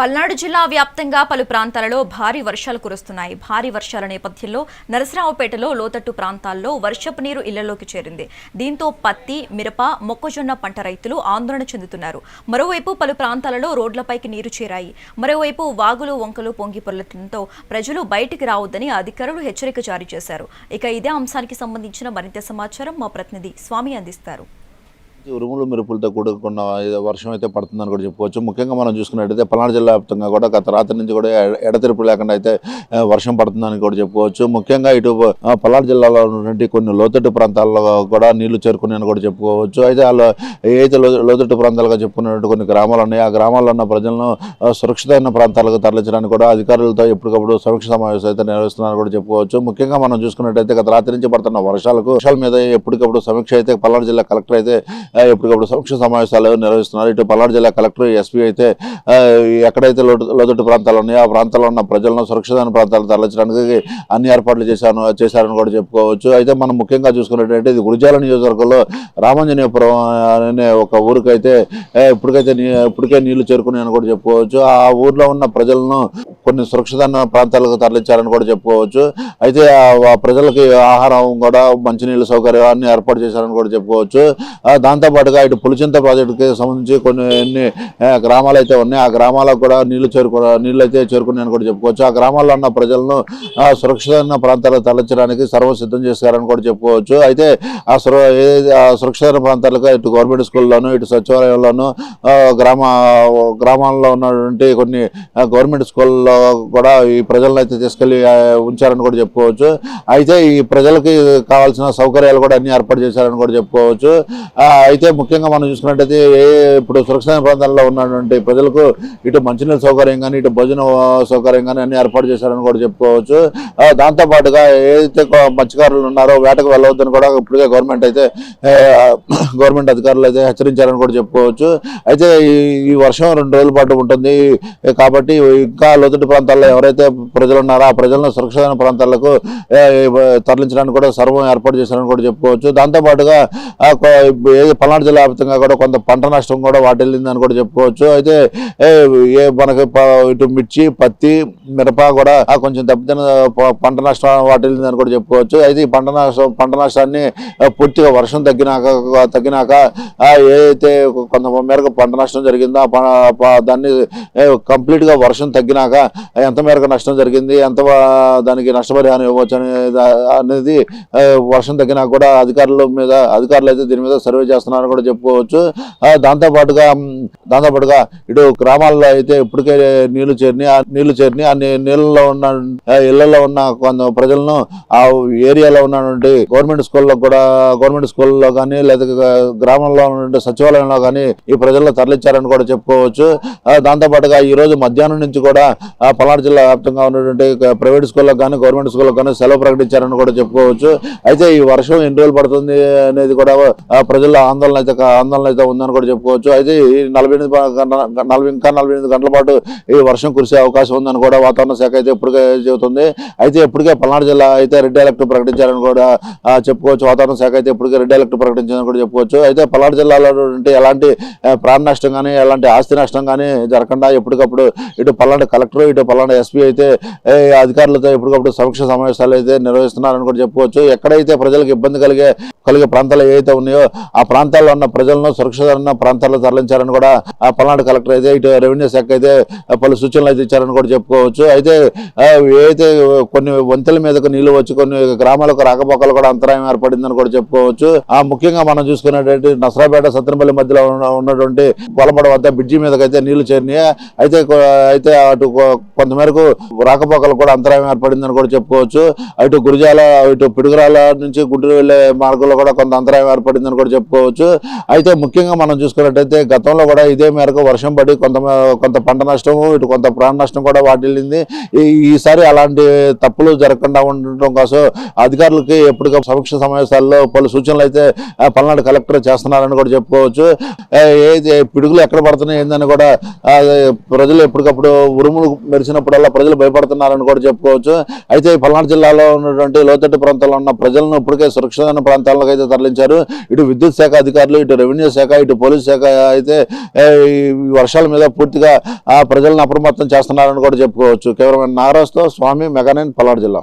పల్నాడు జిల్లా వ్యాప్తంగా పలు ప్రాంతాలలో భారీ వర్షాలు కురుస్తున్నాయి. భారీ వర్షాల నేపథ్యంలో నరసరావుపేటలో లోతట్టు ప్రాంతాల్లో వర్షపు నీరు ఇళ్ళలోకి చేరింది. దీంతో పత్తి మిరప మొక్కజొన్న పంట రైతులు ఆందోళన చెందుతున్నారు. మరోవైపు పలు ప్రాంతాలలో రోడ్లపైకి నీరు చేరాయి. మరోవైపు వాగులు వంకలు పొంగి పొరలటంతో ప్రజలు బయటికి రావద్దని అధికారులు హెచ్చరిక జారీ చేశారు. ఇక ఇదే అంశానికి సంబంధించిన మరింత సమాచారం మా ప్రతినిధి స్వామి అందిస్తారు. ఉరుములు మెరుపులతో కూడుకున్న వర్షం అయితే పడుతుందని కూడా చెప్పుకోవచ్చు. ముఖ్యంగా మనం చూసుకున్నట్టయితే పల్నాడు జిల్లా వ్యాప్తంగా కూడా గత రాత్రి నుంచి కూడా ఎడ- లేకుండా అయితే వర్షం పడుతుందని కూడా చెప్పుకోవచ్చు. ముఖ్యంగా ఇటు ఆ, పల్నాడు జిల్లాలో ఉన్నటువంటి కొన్ని లోతట్టు ప్రాంతాల్లో కూడా నీళ్ళు చేరుకున్నాయని కూడా చెప్పుకోవచ్చు. అయితే వాళ్ళు ఏదైతే లోతట్టు ప్రాంతాలుగా చెప్పుకున్నటువంటి కొన్ని గ్రామాలు ఉన్నాయి ఆ గ్రామాల్లో ఉన్న ప్రజలను సురక్షితమైన ప్రాంతాలకు తరలించడానికి కూడా అధికారులతో ఎప్పటికప్పుడు సమీక్ష సమావేశం అయితే నిర్వహిస్తున్నారని కూడా చెప్పుకోవచ్చు. ముఖ్యంగా మనం చూసుకున్నట్టయితే గత రాత్రి నుంచి పడుతున్న వర్షాలకు వర్షాల మీద ఎప్పటికప్పుడు సమీక్ష అయితే పల్నాడు జిల్లా కలెక్టర్ అయితే ఎప్పటికప్పుడు సమీక్ష సమావేశాలు నిర్వహిస్తున్నారు. ఇటు పల్నాడు జిల్లా కలెక్టర్ ఎస్పీ అయితే ఎక్కడైతే లోతట్టు ప్రాంతాలు ఉన్నాయో ఆ ప్రాంతాల్లో ఉన్న ప్రజలను సురక్షితమైన ప్రాంతాలు తరలించడానికి అన్ని ఏర్పాట్లు చేశాను చేశారని కూడా చెప్పుకోవచ్చు. అయితే మనం ముఖ్యంగా చూసుకున్నట్టయితే ఇది గురిజాల నియోజకవర్గంలో రామాంజనేయపురం అనే ఒక ఊరికైతే ఇప్పటికైతే నీ- ఇప్పటికే నీళ్ళు చేరుకున్నాయని కూడా చెప్పుకోవచ్చు. ఆ ఊర్లో ఉన్న ప్రజలను కొన్ని సురక్షితమైన ప్రాంతాలకు తరలించారని కూడా చెప్పుకోవచ్చు. అయితే ఆ- ప్రజలకి ఆహారం కూడా మంచినీళ్ళ సౌకర్యాన్ని ఏర్పాటు చేశారని కూడా చెప్పుకోవచ్చు. దాంతో దాంతో పాటుగా ఇటు పులిచింత ప్రాజెక్టుకి సంబంధించి కొన్ని ఎన్ని గ్రామాలు అయితే ఉన్నాయి. ఆ గ్రామాలకు కూడా నీళ్ళు చేరుకు నీళ్ళు అయితే చేరుకున్నాయని కూడా చెప్పుకోవచ్చు. ఆ గ్రామాల్లో ఉన్న ప్రజలను సురక్షితమైన ప్రాంతాలకు తరలించడానికి సర్వ సిద్ధం చేశారని కూడా చెప్పుకోవచ్చు. అయితే ఆ సుర సురక్షితమైన ప్రాంతాలకు ఇటు గవర్నమెంట్ స్కూల్లోనూ ఇటు సచివాలయంలోనూ గ్రామ గ్రామాల్లో ఉన్నటువంటి కొన్ని గవర్నమెంట్ స్కూల్లో కూడా ఈ ప్రజలను అయితే తీసుకెళ్ళి ఉంచారని కూడా చెప్పుకోవచ్చు. అయితే ఈ ప్రజలకి కావాల్సిన సౌకర్యాలు కూడా అన్ని ఏర్పాటు చేశారని కూడా చెప్పుకోవచ్చు. అయితే ముఖ్యంగా మనం చూసుకున్నట్టయితే ఏ- ఇప్పుడు సురక్షిత ప్రాంతాల్లో ఉన్నటువంటి ప్రజలకు ఇటు మంచినీళ్ళ సౌకర్యం కానీ ఇటు భోజన సౌకర్యం కానీ అన్ని ఏర్పాటు చేశారని కూడా చెప్పుకోవచ్చు. దాంతోపాటుగా ఏదైతే మత్స్యకారులు ఉన్నారో వేటకు వెళ్ళవద్దని కూడా ఇప్పటికే గవర్నమెంట్ అయితే గవర్నమెంట్ అధికారులు అయితే హెచ్చరించారని కూడా చెప్పుకోవచ్చు. అయితే ఈ వర్షం రెండు రోజుల పాటు ఉంటుంది. కాబట్టి ఇంకా లోతట్టు ప్రాంతాల్లో ఎవరైతే ప్రజలు ఉన్నారో ఆ ప్రజలను సురక్షితమైన ప్రాంతాలకు తరలించడానికి కూడా సర్వం ఏర్పాటు చేశారని కూడా చెప్పుకోవచ్చు. దాంతోపాటుగా ఏ పల్నాడు జిల్లా వ్యాప్తంగా కూడా కొంత పంట నష్టం కూడా వాటిల్లిందని కూడా చెప్పుకోవచ్చు. అయితే ఏ, మనకి ఇటు మిర్చి పత్తి మిరప కూడా కొంచెం దెబ్బతిన ప- పంట నష్టం వాటిల్లిందని కూడా చెప్పుకోవచ్చు. అయితే ఈ పంట నష్టం పంట నష్టాన్ని పూర్తిగా వర్షం తగ్గినాక తగ్గినాక ఏదైతే కొంత మేరకు పంట నష్టం జరిగిందో దాన్ని కంప్లీట్గా వర్షం తగ్గినాక ఎంత మేరకు నష్టం జరిగింది ఎంత దానికి నష్టపరిహారం ఇవ్వచ్చు అనేది అనేది వర్షం తగ్గినాక కూడా అధికారుల మీద అధికారులు అయితే దీని మీద సర్వే చేస్తున్నారని కూడా చెప్పుకోవచ్చు. దాంతోపాటుగా దాంతోపాటుగా ఇటు గ్రామాల్లో అయితే ఇప్పటికే నీళ్ళు చేరినాయి. ఆ నీళ్ళు చేరినాయి. ఆ నీళ్ళలో ఉన్న ఆ, ఇళ్ళలో ఉన్న కొంత ప్రజలను ఆ ఏరియాలో ఉన్నటువంటి గవర్నమెంట్ స్కూల్లో కూడా గవర్నమెంట్ స్కూల్లో కానీ లేదా గ్రామంలో ఉన్నటువంటి సచివాలయంలో కానీ ఈ ప్రజలను తరలించారని కూడా చెప్పుకోవచ్చు. దాంతోపాటుగా ఈ రోజు మధ్యాహ్నం నుంచి కూడా ఆ, పల్నాడు జిల్లా వ్యాప్తంగా ఉన్నటువంటి ప్రైవేట్ స్కూళ్ళకు కానీ గవర్నమెంట్ స్కూళ్ళకు కానీ సెలవు ప్రకటించారని కూడా చెప్పుకోవచ్చు. అయితే ఈ వర్షం ఎన్ని రోజులు పడుతుంది అనేది కూడా ఆ, ప్రజల్లో ఆందోళన అయితే ఆందోళన అయితే ఉందని కూడా చెప్పుకోవచ్చు. అయితే ఈ నలభై ఎనిమిది నలభై ఇంకా నలభై ఎనిమిది గంటల పాటు ఈ వర్షం కురిసే అవకాశం ఉందని కూడా వాతావరణ శాఖ అయితే ఇప్పటికే చెబుతుంది. అయితే ఇప్పటికే పల్నాడు జిల్లా అయితే రెడ్ అలర్ట్ ప్రకటించారని కూడా చెప్పుకోవచ్చు. వాతావరణ శాఖ అయితే ఇప్పటికే రెడ్ అలర్ట్ ప్రకటించారని కూడా చెప్పుకోవచ్చు. అయితే పల్నాడు జిల్లాలో ఉంటే ఎలాంటి ప్రాణ నష్టం కానీ ఎలాంటి ఆస్తి నష్టం కానీ జరగకుండా ఎప్పటికప్పుడు ఇటు పల్నాడు కలెక్టర్ ఇటు పల్నాడు ఎస్పీ అయితే అధికారులతో ఎప్పటికప్పుడు సమీక్ష సమావేశాలు అయితే నిర్వహిస్తున్నారని కూడా చెప్పుకోవచ్చు. ఎక్కడైతే ప్రజలకు ఇబ్బంది కలిగే కలిగే ప్రాంతాలు ఏవైతే ఉన్నాయో ఆ ప్రాంతాల్లో ఉన్న ప్రజలను సురక్షితమైన ప్రాంతాల్లో తరలించారని కూడా ఆ పల్నాడు కలెక్టర్ అయితే ఇటు రెవెన్యూ శాఖ అయితే పలు సూచనలు అయితే ఇచ్చారని కూడా చెప్పుకోవచ్చు. అయితే ఏవైతే కొన్ని వంతెల మీదకు నీళ్ళు వచ్చి కొన్ని గ్రామాలకు రాకపోకలు కూడా అంతరాయం ఏర్పడిందని కూడా చెప్పుకోవచ్చు. ఆ ముఖ్యంగా మనం చూసుకున్నటువంటి నసరాపేట సత్తెనపల్లి మధ్యలో ఉన్నటువంటి పొలపడ వద్ద బ్రిడ్జి మీదకైతే నీళ్ళు చేరినాయి. అయితే అయితే అటు కొంతమేరకు రాకపోకలు కూడా అంతరాయం ఏర్పడిందని కూడా చెప్పుకోవచ్చు. అటు గురిజాల ఇటు పిడుగురాల నుంచి గుంటూరు వెళ్ళే మార్గంలో కూడా కొంత అంతరాయం ఏర్పడిందని కూడా చెప్పుకోవచ్చు. అయితే ముఖ్యంగా మనం చూసుకున్నట్టయితే గతంలో కూడా ఇదే మేరకు వర్షం పడి కొంత కొంత పంట నష్టము ఇటు కొంత ప్రాణ నష్టం కూడా వాటిల్లింది. ఈ- ఈసారి అలాంటి తప్పులు జరగకుండా ఉండటం కోసం అధికారులకి ఎప్పటికప్పుడు సమీక్ష సమావేశాల్లో పలు సూచనలు అయితే పల్నాడు కలెక్టర్ చేస్తున్నారని కూడా చెప్పుకోవచ్చు. ఏది పిడుగులు ఎక్కడ పడుతున్నాయి ఏందని కూడా ప్రజలు ఎప్పటికప్పుడు ఉరుములు మెరిసినప్పుడల్లా ప్రజలు భయపడుతున్నారని కూడా చెప్పుకోవచ్చు. అయితే ఈ పల్నాడు జిల్లాలో ఉన్నటువంటి లోతట్టు ప్రాంతాల్లో ఉన్న ప్రజలను ఇప్పటికే సురక్షితమైన ప్రాంతాలకు అయితే తరలించారు. ఇటు విద్యుత్ శాఖ అధికారులు ఇటు రెవెన్యూ శాఖ ఇటు పోలీస్ శాఖ అయితే వర్షాల మీద పూర్తిగా ఆ ప్రజలను అప్రమత్తం చేస్తున్నారని కూడా చెప్పుకోవచ్చు. కేవలం నాగరాజుతో స్వామి మెగానైన్ పల్నాడు జిల్లా.